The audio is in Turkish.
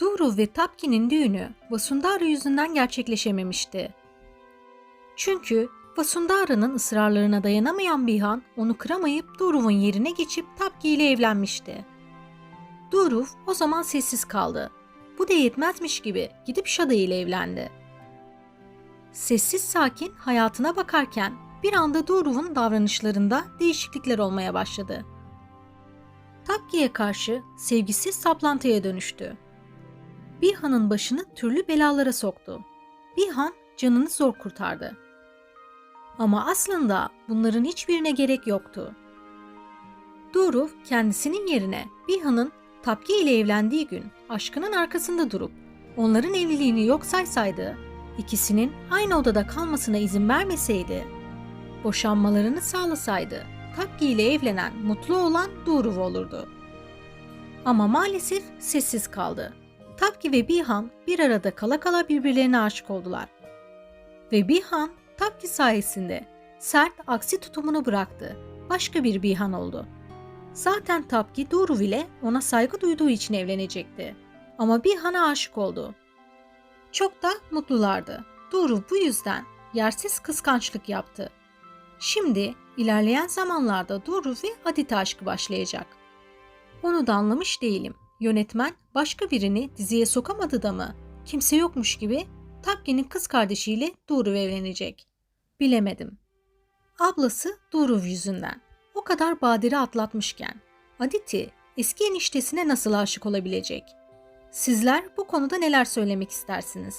Duru ve Tapki'nin düğünü Vasundara yüzünden gerçekleşememişti. Çünkü Vasundara'nın ısrarlarına dayanamayan Bihan onu kıramayıp Duruv'un yerine geçip Tapki ile evlenmişti. Duruv o zaman sessiz kaldı. Bu da yetmezmiş gibi gidip Şada ile evlendi. Sessiz sakin hayatına bakarken bir anda Duruv'un davranışlarında değişiklikler olmaya başladı. Tapki'ye karşı sevgisiz saplantıya dönüştü. Bihan'ın başını türlü belalara soktu. Bihan canını zor kurtardı. Ama aslında bunların hiçbirine gerek yoktu. Duruv kendisinin yerine Bihan'ın Tapki ile evlendiği gün aşkının arkasında durup onların evliliğini yok saysaydı, ikisinin aynı odada kalmasına izin vermeseydi, boşanmalarını sağlasaydı Tapki ile evlenen mutlu olan Duruv olurdu. Ama maalesef sessiz kaldı. Tapki ve Bihan bir arada kala kala birbirlerine aşık oldular. Ve Bihan Tapki sayesinde sert aksi tutumunu bıraktı. Başka bir Bihan oldu. Zaten Tapki Duruv ile ona saygı duyduğu için evlenecekti. Ama Bihan'a aşık oldu. Çok da mutlulardı. Duruv bu yüzden yersiz kıskançlık yaptı. Şimdi ilerleyen zamanlarda Duruv ve Adita aşkı başlayacak. Onu da anlamış değilim. Yönetmen başka birini diziye sokamadı da mı? Kimse yokmuş gibi Tapki'nin kız kardeşiyle Duruv evlenecek. Bilemedim. Ablası Duruv yüzünden. O kadar badire atlatmışken Aditi eski eniştesine nasıl aşık olabilecek? Sizler bu konuda neler söylemek istersiniz?